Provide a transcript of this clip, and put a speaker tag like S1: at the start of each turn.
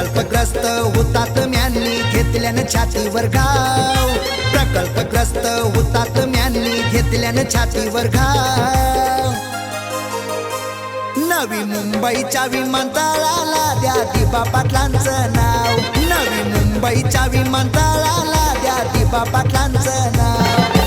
S1: प्रकल्पग्रस्त होतात म्यानली घेतल्यानं छातीवर घाव. प्रकल्पग्रस्त होतात म्यानली घेतल्यानं छातीवर घाव. नवी मुंबईच्या विमानतळाला द्या दिबा पाटलांचं नाव. नवी मुंबईच्या विमानतळाला द्या दिबा पाटलांचं नाव.